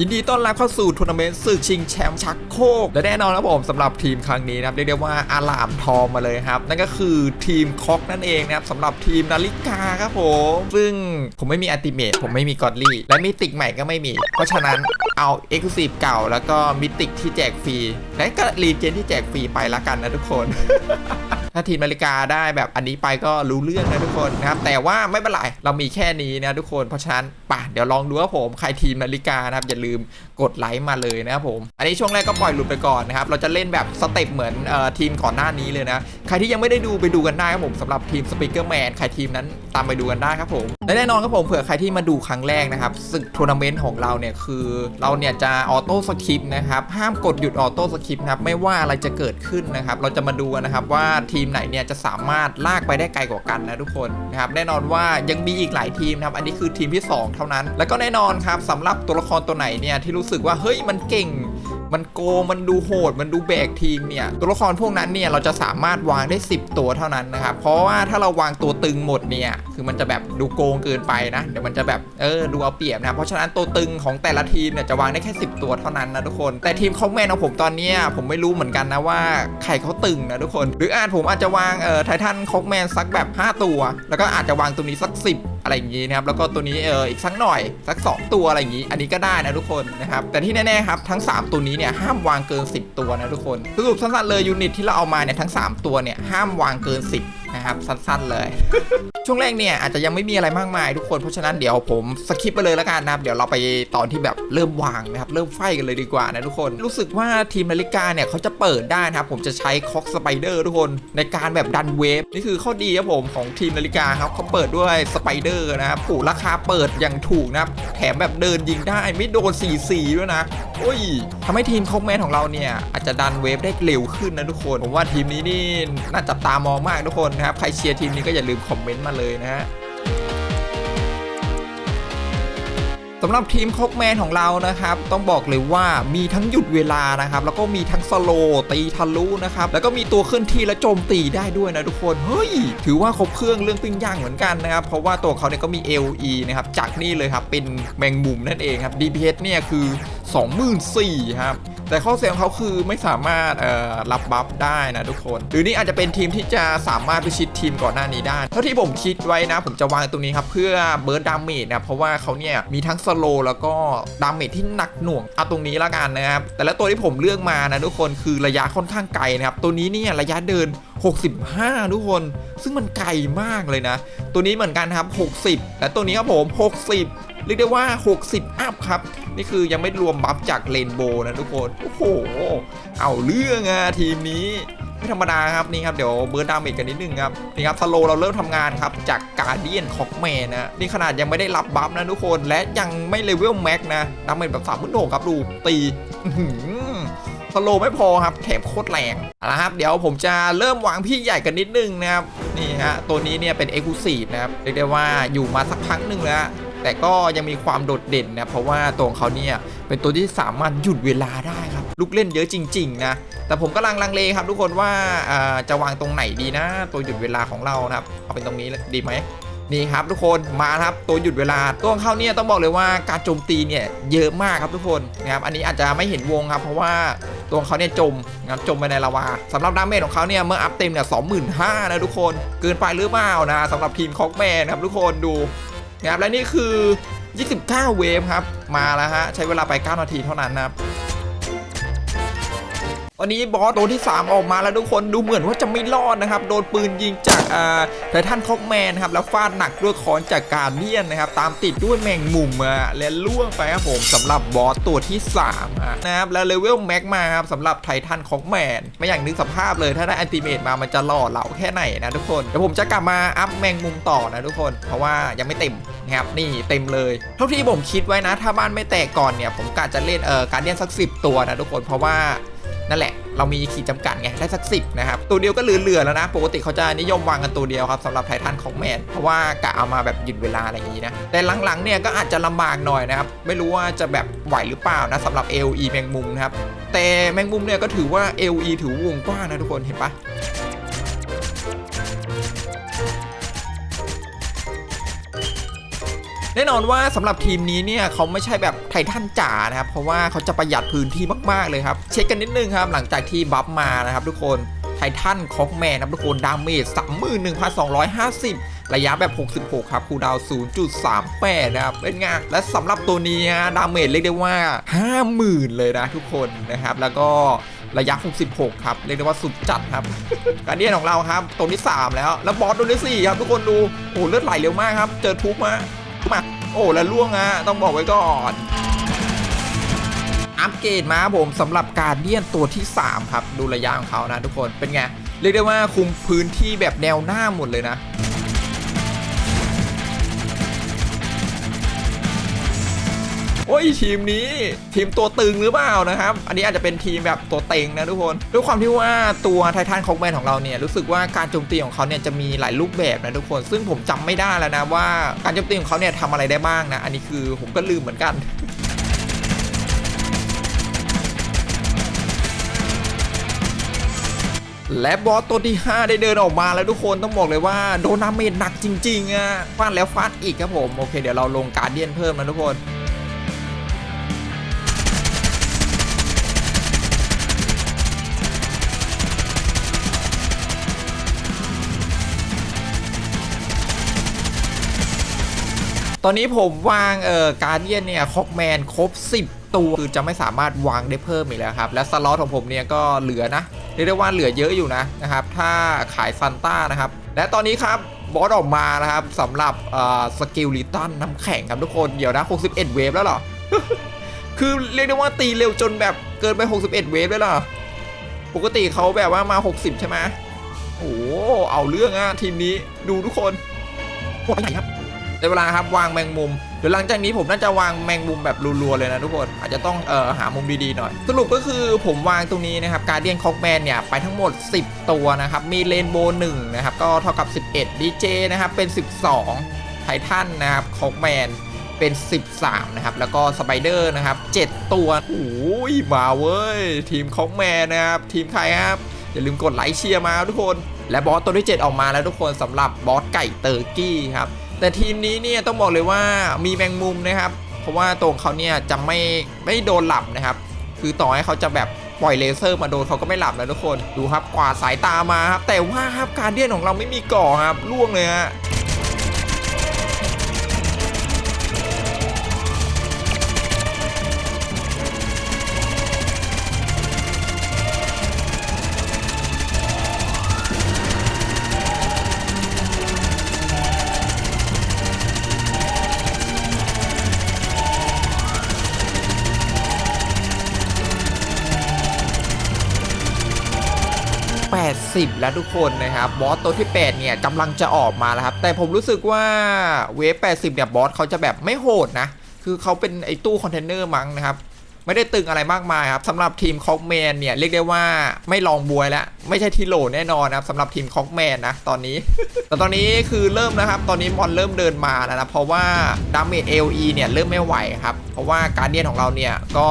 ยินดีต้อนรับเข้าสู่ทัวร์นาเมนต์ศึกชิงแชมป์ชักโครกและแน่นอนครับผมสำหรับทีมครั้งนี้นะครับเรียกได้ว่าอาลามทองมาเลยครับ นั่นก็คือทีมคอกนั่นเองนะครับสำหรับทีมนาฬิกาครับผมซึ่งผมไม่มีอัติเมตผมไม่มีกอดลี่และมิติกใหม่ก็ไม่มี เพราะฉะนั้นเอาเอ็กซ์คลูซีฟเก่า แล้วก็มิติกที่แจกฟรีและก็รีเจนที่แจกฟรีไปละกันนะทุกคน ถ้าทีมนาฬิกาได้แบบอันนี้ไปก็รู้เรื่องนะทุกคนนะครับแต่ว่าไม่เป็นไรเรามีแค่นี้นะทุกคนเพราะฉะนั้นป่ะเดี๋ยวลองดูว่าผมใครทีมนาฬิกานะครับอย่าลืมกดไลค์มาเลยนะครับผม อันนี้ช่วงแรกก็ปล่อยหลุดไปก่อนนะครับเราจะเล่นแบบสเต็ปเหมือนออทีมก่อนหน้านี้เลยนะใครที่ยังไม่ได้ดูไปดูกันได้ครับผมสำหรับทีมสปีกเกอร์แมนใครทีมนั้นตามไปดูกันได้ครับผมและแน่นอนครับผมเผื่อใครที่มาดูครั้งแรกนะครับศึกทัวร์นาเมนต์ของเราเนี่ยคือ เราเนี่ยจะออโต้สคริปต์นะครับห้ามกดหยุดออโต้สคริปต์นะครับไม่ว่าอะไรจะเกิดขึ้นนะครับเราจะมาดูนะครับว่าทีมไหนเนี่ยจะสามารถลากไปได้ไกลกว่ากันนะทุกคนนะครับแน่นอนว่ายังมีอีกหลายทีมนะครับอันนี้คือทีมที่ 2 เท่านั้น แล้วก็แน่นอนครับสำหรับตัวละครตัวไหนเนี่ยที่รู้สึกว่าเฮ้ยมันเก่ง มันโกงมันดูโหด มันดูแบกทีมเนี่ย ตัวละครพวกนั้นเนี่ยเราจะสามารถวางได้ 10 ตัวเท่านั้นนะครับ เพราะว่าถ้าเราวางตัวตึงหมดเนี่ย คือมันจะแบบดูโกงเกินไปนะ เดี๋ยวมันจะแบบเออดูเอาเปรียบนะ เพราะฉะนั้นตัวตึงของแต่ละทีมเนี่ยจะวางได้แค่ 10 ตัวเท่านั้นนะทุกคน แต่ทีมคอมแมนของผมตอนเนี้ยผมไม่รู้เหมือนกันนะว่าใครเขาตึงนะทุกคน หรืออาจผมอาจจะวางเอ่อไททันคอมแมนสักแบบ 5 ตัว แล้วก็อาจจะวางตัวนี้สัก 10 อะไรอย่างงี้นะครับแล้วก็ตัวนี้เอออีกสักหน่อยสัก 2 ตัวอะไรอย่างงี้ อันนี้ก็ได้นะทุกคนนะครับแต่ที่แน่ๆครับทั้ง 3 ตัวนี้เนี่ยห้ามวางเกิน 10 ตัวนะทุกคนสรุปสั้นๆเลยยูนิตที่เราเอามาเนี่ยทั้ง 3 ตัวเนี่ยห้ามวางเกิน 10 นะครับสั้นๆเลย ช่วงแรกเนี่ยอาจจะยังไม่มีอะไรมากมายทุกคนเพราะฉะนั้นเดี๋ยวผมสคิปไปเลยแล้วกันนะครับเดี๋ยวเราไปตอนที่แบบเริ่มวางนะครับเริ่มไฟกันเลยดีกว่านะทุกคน รู้สึกว่าทีมนาฬิกาเนี่ยเขาจะเปิดได้นะครับผมจะใช้คอกสไปเดอร์ทุกคนในการแบบดันเวฟนี่คือข้อดีครับผมของทีมนาฬิกาครับเขาเปิดด้วยสไปเดอร์นะครับผูราคาเปิดอย่างถูกนะครับแถมแบบเดินยิงได้ไม่โดน 4-4ด้วยนะ อ้ยทำให้ทีมคอกแมนของเราเนี่ยอาจจะดันเวฟได้เร็วขึ้นนะทุกคน ผมว่าทีมนี้นี่น่าจับตามองมากทุกคนนะครับ ใครเชียร์ทีมนี้ก็อย่าลืมคอมเมนต์มาเลยนะฮะ สำหรับทีมคอกแมนของเรานะครับ ต้องบอกเลยว่ามีทั้งหยุดเวลานะครับ แล้วก็มีทั้งสโลตีทะลุนะครับ แล้วก็มีตัวเคลื่อนที่และโจมตีได้ด้วยนะทุกคน เฮ้ย ถือว่าครบเครื่องเรื่องปิ้งย่างเหมือนกันนะครับ เพราะว่าตัวเขาเนี่ยก็มี LE นะครับ จากนี่เลยครับ เป็นแมงมุมนั่นเองครับ DPS เนี่ยคือ 24,000ครับ แต่ข้อเสียของเขาคือไม่สามารถรับบัฟได้นะทุกคน หรือนี่อาจจะเป็นทีมที่จะสามารถไปชิดทีมก่อนหน้านี้ได้ เท่าที่ผมคิดไว้นะ ผมจะวางตรงนี้ครับ เพื่อเบิร์ดดาเมจนะเพราะว่าเขาเนี่ยมีทั้งสโลแล้วก็ดาเมจที่หนักหน่วงเอาตรงนี้ละกันนะครับแต่ละตัวที่ผมเลือกมานะทุกคนคือระยะค่อนข้างไกลนะครับตัวนี้เนี่ยระยะเดิน 65 ทุกคน ซึ่งมันไกลมากเลยนะ ตัวนี้เหมือนกันครับ 60 และตัวนี้ครับผม 60 เรียกได้ว่า 60 อัพครับ นี่คือยังไม่รวมบัฟจากเลนโบนะทุกคน โอ้โห เอาเรื่องอะทีมนี้ไม่ธรรมดาครับนี่ครับเดี๋ยวเบิร์ดดาเมจกันนิดนึงครับนี่ครับสโลเราเริ่มทำงานครับจากการเดียนคอกแมนนะนี่ขนาดยังไม่ได้รับบัฟนะทุกคนและยังไม่เลเวลแม็กนะดาเมจแบบสามพันหกครับดูตีสโลไม่พอครับแถมโคตรแรงเอาละครับเดี๋ยวผมจะเริ่มวางพี่ใหญ่กันนิดนึงนะครับนี่ฮะตัวนี้เนี่ยเป็นเอ็กซ์คลูซีฟนะครับเรียกได้ว่าอยู่มาสักพักหนึ่งแล้ว แต่ก็ยังมีความโดดเด่นนะเพราะว่าตัวของเขาเนี่ยเป็นตัวที่สามารถหยุดเวลาได้ครับลูกเล่นเยอะจริง ๆ นะแต่ผมกำลังลังเลครับทุกคนว่าจะวางตรงไหนดีนะ ตัวหยุดเวลาของเรานะครับ เอาเป็นตรงนี้ดีไหมนี่ครับทุกคนมาครับตัวหยุดเวลาตัวของเขาเนี่ยต้องบอกเลยว่าการโจมตีเนี่ยเยอะมากครับทุกคนนะครับอันนี้อาจจะไม่เห็นวงครับเพราะว่าตัวของเขาเนี่ยจมนะครับจมไปในลาวาสำหรับดาเมจของเขาเนี่ยเมื่ออัพเต็มเนี่ยสองหมื่นห้านะทุกคน เกินไปหรือเปล่านะสำหรับทีมคอกแมนนะครับทุกคนดู นะครับและนี่คือ 29 เวฟครับ มาแล้วฮะ ใช้เวลาไป 9 นาทีเท่านั้นนะครับ วันนี้บอสตัวที่ 3 ออกมาแล้วทุกคนดูเหมือนว่าจะไม่รอดนะครับ โดนปืนยิงจากอ่าไททันคอกแมนครับ แล้วฟาดหนักด้วยคอนจากการเดียนนะครับ ตามติดด้วยแมงมุมอะและล่วงไปครับผมสำหรับบอสตัวที่3นะครับ แล้วเลเวลแม็กมาครับสำหรับไททันคอกแมนไม่อย่างนึกสภาพเลยถ้าได้อันติเมตมามันจะหล่อเหลาแค่ไหนนะทุกคนเดี๋ยวผมจะกลับมาอัพแมงมุมต่อนะทุกคน เพราะว่ายังไม่เต็มนะครับนี่เต็มเลย เท่าที่ผมคิดไว้นะ ถ้าบ้านไม่แตกก่อนเนี่ยผมกะจะเล่นเออการเดียนสักสิตัวนะทุกคนเพราะว่า นั่นแหละ เรามีขีดจำกัดไงได้สักสิบนะครับตัวเดียวก็เหลือๆแล้วนะ ปกติเขาจะนิยมวางกันตัวเดียวครับสำหรับไททันของแมนเพราะว่ากะเอามาแบบหยุดเวลาอะไรอย่างนี้นะแต่หลังๆเนี่ยก็อาจจะลำบากหน่อยนะครับไม่รู้ว่าจะแบบไหวหรือเปล่านะสำหรับ LE แมงมุมนะครับแต่แมงมุมเนี่ยก็ถือว่า LE ถือวงกว้างนะทุกคนเห็นปะ แน่นอนว่าสำหรับทีมนี้เนี่ยเขาไม่ใช่แบบไททันจ๋านะครับเพราะว่าเขาจะประหยัดพื้นที่มากๆเลยครับ เช็คกันนิดนึงครับ หลังจากที่บัฟมานะครับทุกคนไททันคอกแมนนะทุกคนดาเมจ31,250 ระยะแบบ 66 ครับคูดาวน์0.38 นะครับ เป็นไงและสำหรับตัวนี้นะดาเมจเรียกได้ว่า 50,000 เลยนะทุกคนนะครับ แล้วก็ระยะ 66 ครับ เรียกได้ว่าสุดจัดครับ การเดียนของเราครับ ตัวที่ 3 แล้ว แล้วบอสตัวที่ 4 ครับ ทุกคนดูโอ้เลือดไหลเร็วมากครับ เจอทุบมา มาโอ้แล้วล่วงอะต้องบอกไว้ก่อนอัปเกรดมาผมสำหรับการเดียนตัวที่ 3 ครับ ดูระยะของเขานะทุกคนเป็นไง เรียกได้ว่าคุมพื้นที่แบบแนวหน้าหมดเลยนะ โอ้ยทีมนี้ทีมตัวตึงหรือเปล่านะครับ อันนี้อาจจะเป็นทีมแบบตัวเต็งนะทุกคน ด้วยความที่ว่าตัวไททันคอกแมนของเราเนี่ยรู้สึกว่าการโจมตีของเขาเนี่ยจะมีหลายรูปแบบนะทุกคน ซึ่งผมจำไม่ได้แล้วนะว่าการโจมตีของเขาเนี่ยทำอะไรได้บ้างนะ อันนี้คือผมก็ลืมเหมือนกันและบอสตัวที่ 5 ได้เดินออกมาแล้วทุกคนต้องบอกเลยว่าโดนดาเมจหนักจริงๆอะฟาดแล้วฟาดอีกครับผม โอเค เดี๋ยวเราลงการเดียนเพิ่มนะทุกคน ตอนนี้ผมวางเอ่อการเดียนเนี่ยคอกแมนครบ 10 ตัวคือจะไม่สามารถวางได้เพิ่มอีกแล้วครับ และสล็อตของผมเนี่ยก็เหลือนะเรียกได้ว่าเหลือเยอะอยู่นะนะครับ ถ้าขายซันต้านะครับ และตอนนี้ครับบอสออกมานะครับสำหรับเอ่อสกิลลิตันน้ำแข็งครับทุกคนเดี๋ยวนะ 61 เวฟแล้วเหรอ คือเรียกได้ว่าตีเร็วจนแบบเกินไป 61 เวฟเลยเหรอ ปกติเขาแบบว่ามา 60 ใช่ไหมโอ้เอาเรื่องอะทีมนี้ดูทุกคนโคตรใหญ่ครับ ในเวลาครับวางแมงมุมเดี๋ยวหลังจากนี้ผมน่าจะวางแมงมุมแบบรัวๆเลยนะทุกคนอาจจะต้องเอ่อหามุมดีๆหน่อย สรุปก็คือผมวางตรงนี้นะครับการเดียนคอกแมนเนี่ยไปทั้งหมด 10 ตัวนะครับมีเลนโบว์หนึ่งนะครับก็เท่ากับ 11ดีเจนะครับเป็น 12ไททันนะครับคอกแมนเป็น 13 นะครับ แล้วก็สไปเดอร์นะครับ 7 ตัวโอ้ยมาเว้ย ทีมคอกแมนนะครับ ทีมใครครับ อย่าลืมกดไลค์เชียร์มาทุกคน และบอสตัวที่ 7 ออกมาแล้วทุกคนสำหรับบอสไก่เตอร์กี้ครับ แต่ทีมนี้เนี่ยต้องบอกเลยว่ามีแมงมุมนะครับ เพราะว่าตัวของเขาเนี่ยจะไม่ไม่โดนหลับนะครับ คือต่อให้เขาจะแบบปล่อยเลเซอร์มาโดนเขาก็ไม่หลับนะทุกคน ดูครับกวาดสายตามาครับแต่ว่าครับการเดียนของเราไม่มีก่อครับล่วงเลยฮะ 80แล้วทุกคนนะครับบอสตัวที่ 8 เนี่ยกำลังจะออกมาแล้วครับ แต่ผมรู้สึกว่าเวฟ 80 เนี่ยบอสเขาจะแบบไม่โหดนะ คือเขาเป็นไอ้ตู้คอนเทนเนอร์มั้งนะครับ ไม่ได้ตึงอะไรมากมายครับสำหรับทีมคอกแมนเนี่ยเรียกได้ว่าไม่ลองบวยแล้ว ไม่ใช่ทีโหลแน่นอนนะครับสำหรับทีมคอกแมนนะตอนนี้ แต่ตอนนี้คือเริ่มนะครับ ตอนนี้มอนเริ่มเดินมาแล้วนะเพราะว่าดาเมจ AOE เนี่ยเริ่มไม่ไหวครับเพราะว่าการเดียนของเราเนี่ยก็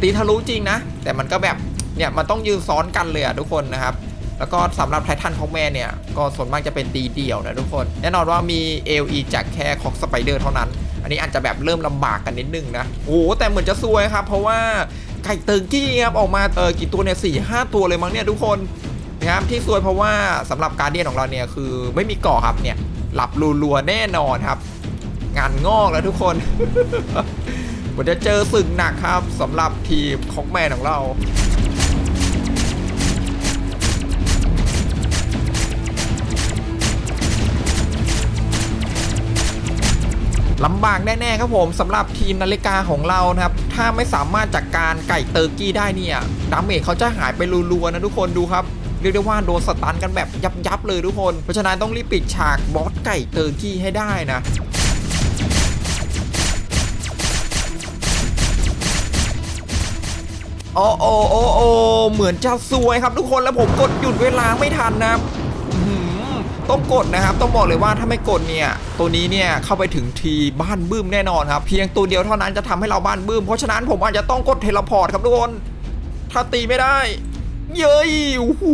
ตีทะลุจริงนะ แต่มันก็แบบเนี่ยมันต้องยืนซ้อนกันเลยอะทุกคนนะครับ แล้วก็สำหรับไททันคอกแมนเนี่ย ก็ส่วนมากจะเป็นตีเดี่ยวนะทุกคน แน่นอนว่ามี AOE จากแค่คอกสไปเดอร์เท่านั้น อันนี้อาจจะแบบเริ่มลำบากกันนิดนึงนะ โอ้แต่เหมือนจะซวยครับ เพราะว่าไก่เติงกี้ครับออกมาเออกี่ตัวเนี่ยสี่ห้าตัวเลยมั้งเนี่ยทุกคนนะครับที่ซวยเพราะว่าสำหรับการเดียนของเราเนี่ยคือไม่มีกาะครับเนี่ยหลับรัวๆแน่นอนครับ งานงอกแล้วทุกคนผมจะเจอศึกหนักครับสำหรับทีมคอกแมนของเรา ลำบากแน่ๆครับผมสำหรับทีมนาฬิกาของเรานะครับ ถ้าไม่สามารถจัดกการไก่เตอร์กี้ได้เนี่ยดาเมจเขาจะหายไปรัวๆนะทุกคนดูครับเรียกได้ว่าโดนสตันกันแบบยับๆเลยทุกคน เพราะฉะนั้นต้องรีบปิดฉากบอสไก่เตอร์กี้ให้ได้นะโอ้โอ้โอ้โอเหมือนจะซวยครับทุกคนแล้วผมกดหยุดเวลาไม่ทันนะครับ ต้องกดนะครับ ต้องบอกเลยว่าถ้าไม่กดเนี่ย ตัวนี้เนี่ยเข้าไปถึงทีบ้านบึ้มแน่นอนครับ เพียงตัวเดียวเท่านั้นจะทำให้เราบ้านบึ้ม เพราะฉะนั้นผมอาจจะต้องกดเทเลพอร์ตครับทุกคน ถ้าตีไม่ได้ เย้ยโอ้โห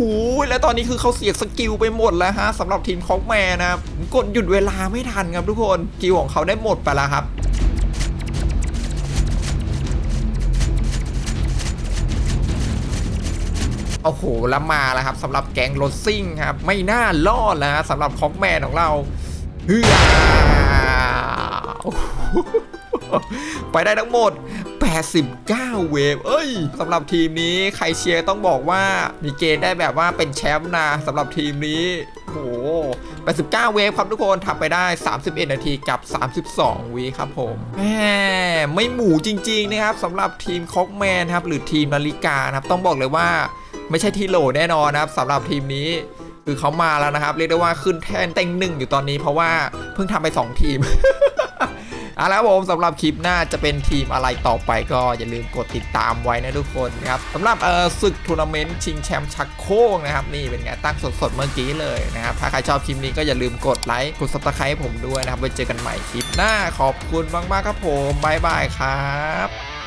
และตอนนี้คือเขาเสียสกิลไปหมดแล้วฮะสำหรับทีมคอกแมนนะครับ กดหยุดเวลาไม่ทันครับทุกคนสกิลของเขาได้หมดไปแล้วครับ อ้โหแล้วมาแล้วครับสำหรับแก๊งรถซิ่งครับ ไม่น่ารอดแล้วฮะสำหรับคอกแมนของเราเฮือโอ้โหไปได้ทั้งหมด 89 เวฟ เอ้ยสำหรับทีมนี้ใครเชียร์ต้องบอกว่ามีเกณฑ์ได้แบบว่าเป็นแชมป์นะสำหรับทีมนี้โอ้โห89 เวฟครับทุกคนทำไปได้ 31 นาทีกับ 32วิครับผมแหมไม่หมูจริง ๆ นะครับสำหรับทีมคอกแมนครับ หรือทีมนาฬิกานะครับ ต้องบอกเลยว่า ไม่ใช่ที่โหลแน่นอนนะครับสำหรับทีมนี้คือเขามาแล้วนะครับ เรียกได้ว่าขึ้นแท่นเต็งหนึ่งอยู่ตอนนี้เพราะว่าเพิ่งทำไป 2 ทีมเอาละครับผมสำหรับคลิปหน้าจะเป็นทีมอะไรต่อไปก็อย่าลืมกดติดตามไว้นะทุกคนนะครับสำหรับเอ่อศึกทัวร์นาเมนต์ชิงแชมป์ชักโครกนะครับนี่เป็นไงตั้งสดๆเมื่อกี้เลยนะครับถ้าใครชอบคลิปนี้ก็อย่าลืมกดไลค์กดซับสไครต์ผมด้วยนะครับไว้เจอกันใหม่คลิปหน้าขอบคุณมากๆครับผมบ๊ายบายครับ